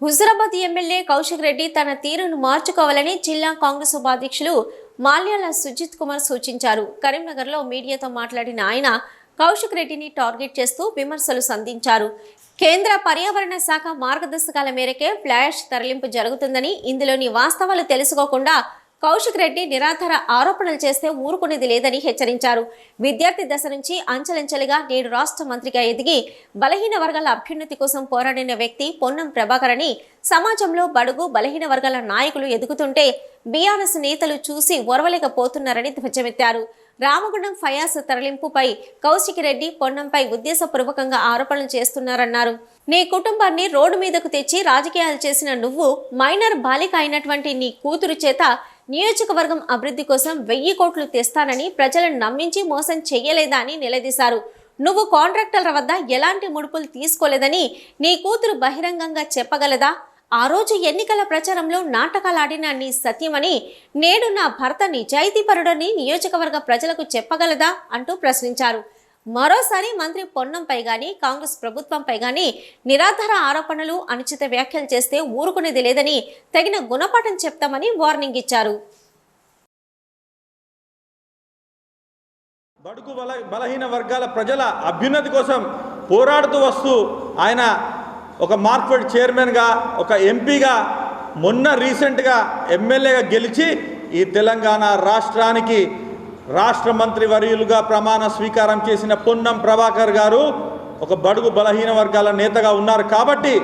Huzurabad MLA Kaushik Reddy తన తీరును మార్చుకోవాలని జిల్లా కాంగ్రెస్ ఉపాధ్యక్షులు మాల్యాల సుజిత్ కుమార్ సూచించారు. కరీంనగర్లో మీడియాతో మాట్లాడిన ఆయన కౌశిక్ రెడ్డిని టార్గెట్ చేస్తూ విమర్శలు సంధించారు. కేంద్ర పర్యావరణ శాఖ మార్గదర్శకాల మేరకే ఫ్లాష్ తరలింపు జరుగుతుందని ఇందులోని వాస్తవాలు తెలుసుకోకుండా కౌశిక్ రెడ్డి నిరాధార ఆరోపణలు చేస్తే ఊరుకునేది లేదని హెచ్చరించారు. విద్యార్థి దశ నుంచి అంచెలంచెలుగా నేడు రాష్ట్ర మంత్రిగా ఎదిగి బలహీన వర్గాల అభ్యున్నతి కోసం పోరాడిన వ్యక్తి పొన్నం ప్రభాకర్ అని సమాజంలో బడుగు బలహీన వర్గాల నాయకులు ఎదుగుతుంటే బీఆర్ఎస్ నేతలు చూసి ఓర్వలేకపోతున్నారని ధ్వజమెత్తారు. రామగుండం ఫయాస్ తరలింపుపై కౌశిక్ రెడ్డి పొన్నంపై ఉద్దేశపూర్వకంగా ఆరోపణలు చేస్తున్నారన్నారు. నీ కుటుంబాన్ని రోడ్డు మీదకు తెచ్చి రాజకీయాలు చేసిన నువ్వు మైనర్ బాలిక అయినటువంటి నీ కూతురు చేత నియోజకవర్గం అభివృద్ధి కోసం వెయ్యి కోట్లు తెస్తానని ప్రజలను నమ్మించి మోసం చేయలేదా అని నిలదీశారు. నువ్వు కాంట్రాక్టర్ల వద్ద ఎలాంటి ముడుపులు తీసుకోలేదని నీ కూతురు బహిరంగంగా చెప్పగలదా? ఆ రోజు ఎన్నికల ప్రచారంలో నాటకాలాడిన నీ సత్యమని నేడు నా భర్త నిజాయితీపరుడని నియోజకవర్గ ప్రజలకు చెప్పగలదా? అంటూ ప్రశ్నించారు. మరోసారి మంత్రి పొన్నంపై గాని కాంగ్రెస్ ప్రభుత్వంపై గాని నిరాధార ఆరోపణలు అనుచిత వ్యాఖ్యలు చేస్తే ఊరుకునేది లేదని తగిన గుణపాఠం చెప్తామని వార్నింగ్ ఇచ్చారు. బడుగు బల బలహీన వర్గాల ప్రజల అభ్యున్నతి కోసం పోరాడుతూ వస్తూ ఆయన ఒక మార్క్ఫెడ్ చైర్మన్గా ఒక ఎంపీగా మొన్న రీసెంట్గా ఎమ్మెల్యేగా గెలిచి ఈ తెలంగాణ రాష్ట్రానికి రాష్ట్ర మంత్రి వర్యులుగా ప్రమాణ స్వీకారం చేసిన పొన్నం ప్రభాకర్ గారు ఒక బడుగు బలహీన వర్గాల నేతగా ఉన్నారు కాబట్టి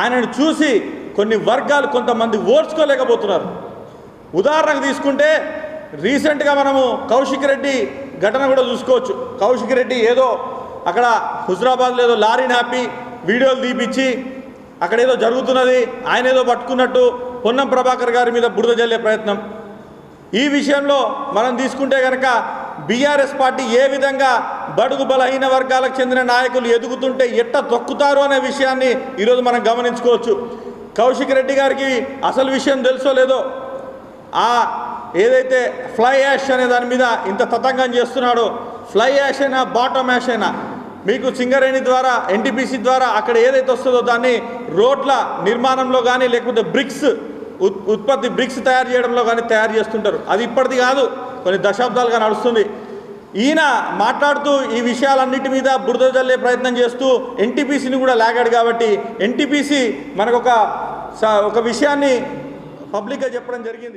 ఆయనను చూసి కొన్ని వర్గాలు కొంతమంది ఓర్చుకోలేకపోతున్నారు. ఉదాహరణకు తీసుకుంటే రీసెంట్గా మనము కౌశిక్ రెడ్డి ఘటన కూడా చూసుకోవచ్చు. కౌశిక్ రెడ్డి ఏదో అక్కడ హుజరాబాద్లో ఏదో లారీని ఆపి వీడియోలు తీపిచ్చి అక్కడ ఏదో జరుగుతున్నది ఆయన ఏదో పట్టుకున్నట్టు పొన్నం ప్రభాకర్ గారి మీద బురద జల్లే ప్రయత్నం. ఈ విషయంలో మనం తీసుకుంటే కనుక బీఆర్ఎస్ పార్టీ ఏ విధంగా బడుగు బలహీన వర్గాలకు చెందిన నాయకులు ఎదుగుతుంటే ఎట్ట తొక్కుతారు అనే విషయాన్ని ఈరోజు మనం గమనించుకోవచ్చు. కౌశిక్ రెడ్డి గారికి అసలు విషయం తెలుసో లేదో ఆ ఏదైతే ఫ్లై యాష్ అనే దాని మీద ఇంత తతంగం చేస్తున్నాడో ఫ్లై యాష్ అయినా బాటమ్ యాష్ అయినా మీకు సింగరేణి ద్వారా ఎన్టీపీసీ ద్వారా అక్కడ ఏదైతే వస్తుందో దాన్ని రోడ్ల నిర్మాణంలో కానీ లేకపోతే బ్రిక్స్ ఉత్పత్తి బ్రిక్స్ తయారు చేయడంలో కానీ తయారు చేస్తుంటారు. అది ఇప్పటిది కాదు కొన్ని దశాబ్దాలుగా నడుస్తుంది. ఈయన మాట్లాడుతూ ఈ విషయాలన్నిటి మీద బురద జల్లే ప్రయత్నం చేస్తూ ఎన్టీపీసీని కూడా లాగాడు కాబట్టి ఎన్టీపీసీ మనకు ఒక స- ఒక విషయాన్ని పబ్లిక్గా చెప్పడం జరిగింది.